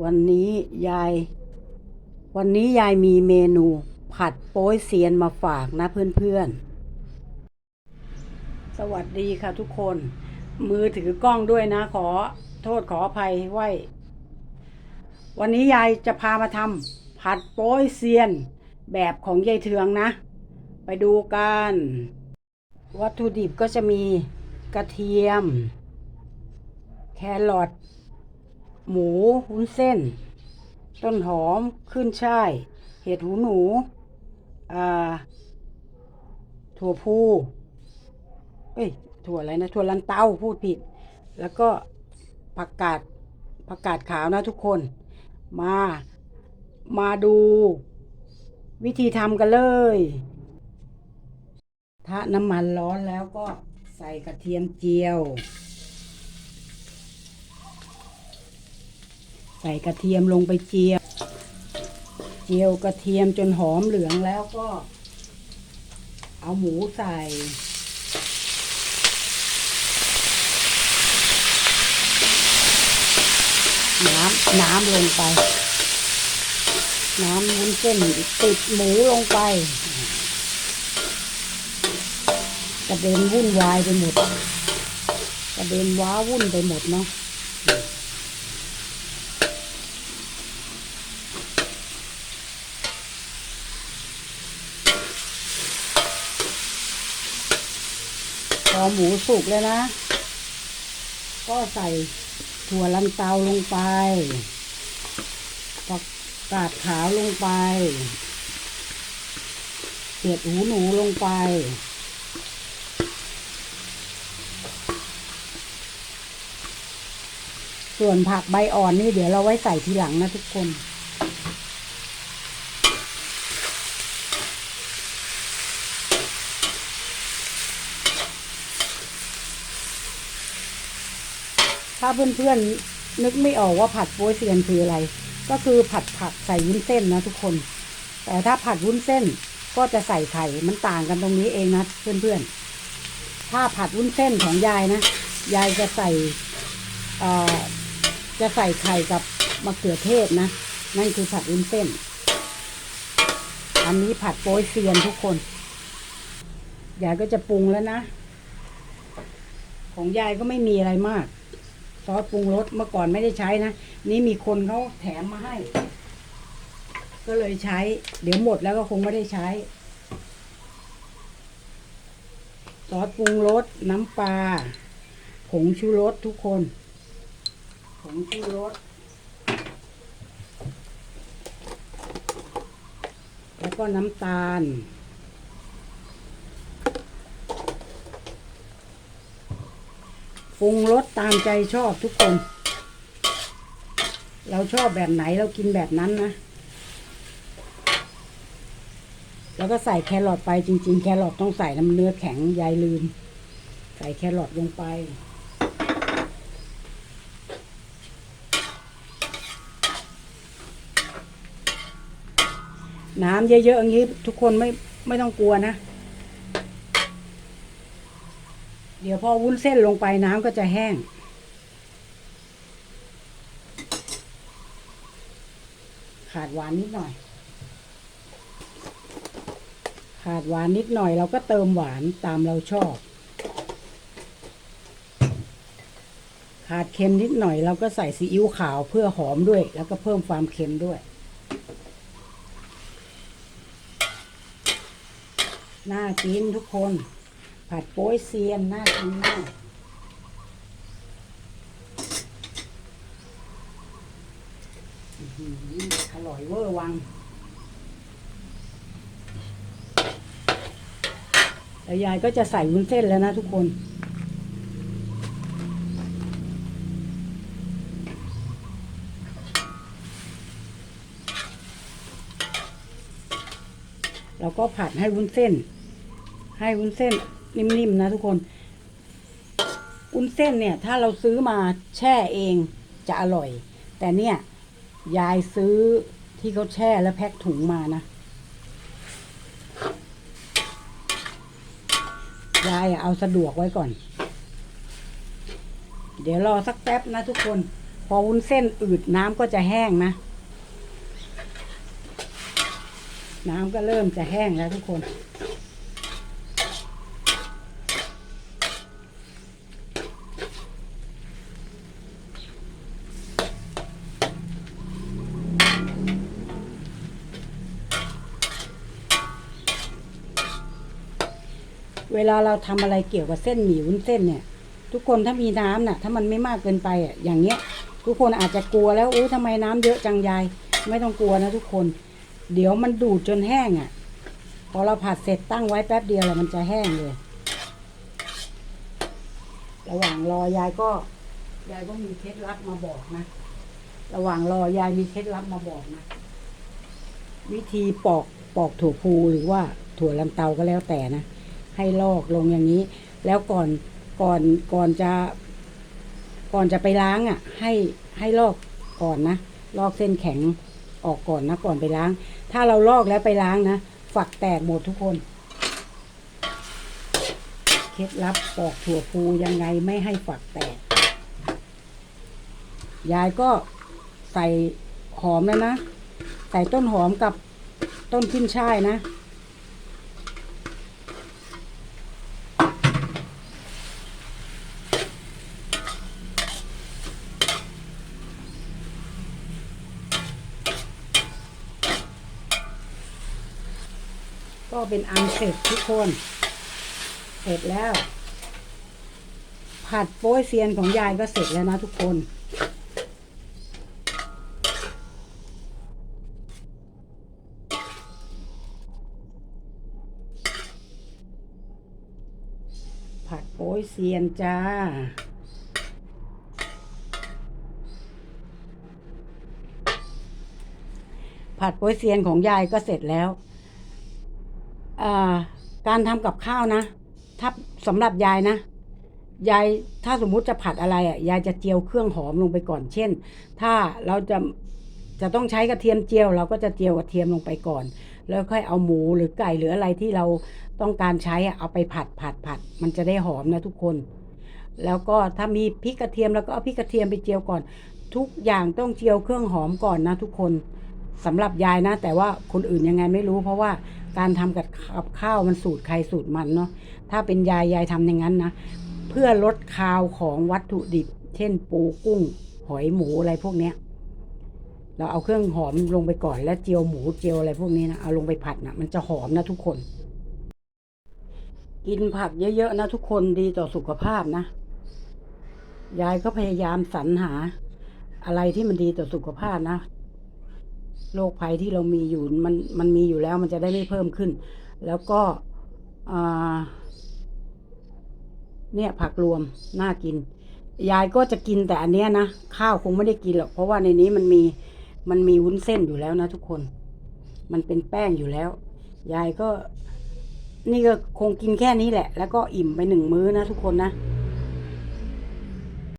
วันนี้ยาย วันนี้ยายมีเมนู ผัดโป๊ยเซียนมาฝากนะเพื่อนๆ สวัสดีค่ะทุกคน มือถือกล้องด้วยนะ ขอโทษขออภัยไว้ วันนี้ยายจะพามาทำผัดโป๊ยเซียน แบบของยายเทืองนะ ไปดูกัน วัตถุดิบก็จะมีกระเทียม แครอท หมูวุ้นเส้น ต้นหอมขึ้นช่าย เห็ดหูหนูอ่าถั่วพูเอ้ยถั่วอะไรนะ ถั่วลันเต้าพูดผิด แล้วก็ผักกาดผักกาดขาวนะทุกคน มา มาดู วิธีทำกันเลยถ้าน้ำมันร้อนแล้วก็ใส่กระเทียมเจียว ใส่กระเทียมลงไปเจียว เจียวกระเทียมจนหอมเหลืองแล้วก็ เอาหมูใส่น้ำน้ำลงไป น้ำวุ้นเส้นติดหมูลงไปกระเด็นวุ่นวายไปหมดกระเด็นว้าวุ่นไปหมดเนาะ พอหมูสุกแล้วนะ ก็ใส่ถั่วลันเตาลงไปผักกาดขาวลงไปเห็ดหูหนูลงไป ส่วนผักใบอ่อนนี่เดี๋ยวเราไว้ใส่ทีหลังนะทุกคน ถ้าเพื่อนๆนึกไม่ออกว่าผัดโป๊ยเซียนคืออะไร ก็คือผัดผักใส่วุ้นเส้นนะทุกคน แต่ถ้าผัดวุ้นเส้นก็จะใส่ไข่มันต่างกันตรงนี้เองนะเพื่อนๆ ถ้าผัดวุ้นเส้นของยายนะ ยายจะใส่จะใส่ไข่กับมะเขือเทศนะ นั่นคือผัดวุ้นเส้น อันนี้ผัดโป๊ยเซียนทุกคน ยายก็จะปรุงแล้วนะ ของยายก็ไม่มีอะไรมาก ซอสปรุงรสเมื่อก่อนไม่ได้ใช้นะ นี่มีคนเขาแถมมาให้ ก็เลยใช้ เดี๋ยวหมดแล้วก็คงไม่ได้ใช้ ซอสปรุงรสน้ำปลาผงชูรสทุกคน ผงชูรสแล้วก็น้ำตาล ปรุงรสตามใจชอบทุกคน เราชอบแบบไหนเรากินแบบนั้นนะ แล้วก็ใส่แครอทไปจริง ๆ แครอทต้องใส่น้ำเนื้อแข็งยายลืม ใส่แครอทลงไปน้ำเยอะๆอย่างนี้ทุกคนไม่ไม่ต้องกลัวนะ เดี๋ยวพอวุ้นเส้นลงไปน้ำก็จะแห้ง ขาดหวานนิดหน่อย ขาดหวานนิดหน่อยเราก็เติมหวานตามเราชอบ ขาดเค็มนิดหน่อยเราก็ใส่ซีอิ๊วขาวเพื่อหอมด้วย แล้วก็เพิ่มความเค็มด้วย น่ากินทุกคน ผัดโป๊ยเซียนน่ากินมากอื้อหืออร่อยเวอร์วัง แล้วยายก็จะใส่วุ้นเส้นแล้วนะทุกคนเราก็ผัดให้วุ้นเส้น ให้วุ้นเส้น นิ่มๆนะทุกคนวุ้นเส้นเนี่ย ถ้าเราซื้อมาแช่เองจะอร่อย แต่เนี่ย ยายซื้อที่เขาแช่แล้วแพ็คถุงมานะ ยายเอาสะดวกไว้ก่อน เดี๋ยวรอสักแป๊บนะทุกคน พอวุ้นเส้นอืดน้ำก็จะแห้งนะ น้ำก็เริ่มจะแห้งแล้วทุกคน เวลาเราทำอะไรเกี่ยวกับเส้นหมี่วุ้นเส้นเนี่ย ทุกคนถ้ามีน้ำน่ะ ถ้ามันไม่มากเกินไปอะอย่างเงี้ย ทุกคนอาจจะกลัวแล้วอู้ทำไมน้ำเยอะจังยายไม่ต้องกลัวนะทุกคน เดี๋ยวมันดูดจนแห้งอะ พอเราผัดเสร็จตั้งไว้แป๊บเดียวแล้วมันจะแห้งเลย ระหว่างรอยายก็ยายก็มีเคล็ดลับมาบอกนะ ระหว่างรอยายมีเคล็ดลับมาบอกนะ วิธีปอกปอกถั่วพูหรือว่าถั่วลันเตาก็แล้วแต่นะ ให้ลอกลงอย่างนี้ แล้วก่อนก่อนก่อนจะ ก่อนจะไปล้างอะ ให้ให้ลอกก่อนนะลอกเส้นแข็งออกก่อนนะก่อนไปล้าง ถ้าเราลอกแล้วไปล้างนะฝักแตกหมดทุกคนเคล็ดลับปอกถั่วพูยังไงไม่ให้ฝักแตก ยายก็ใส่หอมแล้วนะ ใส่ต้นหอมกับต้นขึ้นช่ายนะ เป็นอันเสร็จทุกคน เสร็จแล้ว ผัดโป้ยเซียนของยายก็เสร็จแล้วนะทุกคนผัดโป้ยเซียนจ้า ผัดโป้ยเซียนของยายก็เสร็จแล้ว การทำกับข้าวนะ ถ้าสำหรับยายนะ ยายถ้าสมมุติจะผัดอะไรอะ ยายจะเจียวเครื่องหอมลงไปก่อน เช่น ถ้าเราจะจะต้องใช้กระเทียมเจียว เราก็จะเจียวกระเทียมลงไปก่อน แล้วค่อยเอาหมูหรือไก่หรืออะไรที่เราต้องการใช้อะเอาไปผัดผัดผัด มันจะได้หอมนะทุกคน แล้วก็ถ้ามีพริกกระเทียมแล้วก็เอาพริกกระเทียมไปเจียวก่อน ทุกอย่างต้องเจียวเครื่องหอมก่อนนะทุกคนสำหรับยายนะ แต่ว่าคนอื่นยังไงไม่รู้เพราะว่า การทำกับกับข้าวมันสูตรใครสูตรมันเนาะถ้าเป็นยายยายทำอย่างนั้นนะเพื่อลดคาวของวัตถุดิบ เช่น ปูกุ้ง หอยหมูอะไรพวกเนี้ย เราเอาเครื่องหอมลงไปก่อนแล้วเจียวหมูเจียวอะไรพวกนี้นะเอาลงไปผัดนะมันจะหอมนะทุกคน กินผักเยอะๆนะทุกคนดีต่อสุขภาพนะยายก็พยายามสรรหาอะไรที่มันดีต่อสุขภาพนะ โรคภัยที่เรามีอยู่มันมันมีอยู่แล้วมันจะได้ไม่เพิ่มขึ้น แล้วก็เนี่ยผักรวมน่ากิน ยายก็จะกินแต่อันเนี้ยนะข้าวคงไม่ได้กินหรอกเพราะว่าในนี้มันมีมันมีวุ้นเส้นอยู่แล้วนะทุกคน มันเป็นแป้งอยู่แล้ว ยายก็ นี่ก็คงกินแค่นี้แหละ แล้วก็อิ่มไปหนึ่งมื้อนะทุกคนนะ